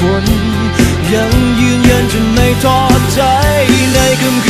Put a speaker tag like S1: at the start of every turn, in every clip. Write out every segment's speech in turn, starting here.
S1: คน ยังยืนยันจนไม่ท้อใจในคืน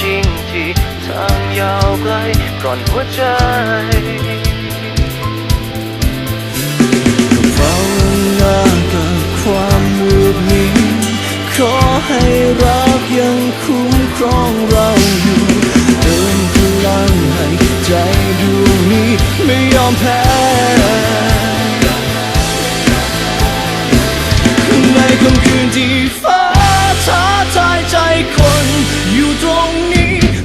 S1: จริงที่
S2: ทางยาวไกลก่อนหัวใจ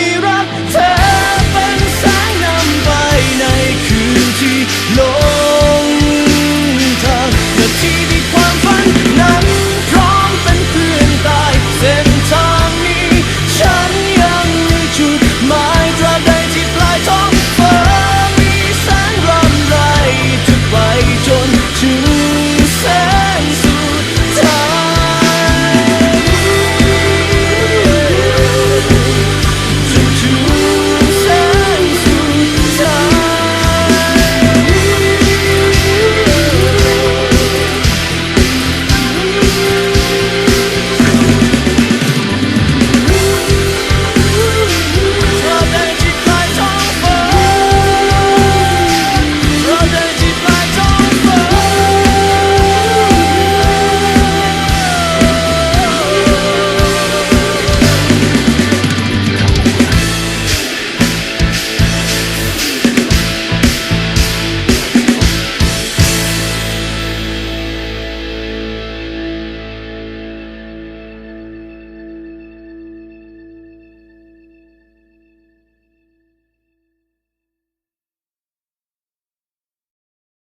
S1: ี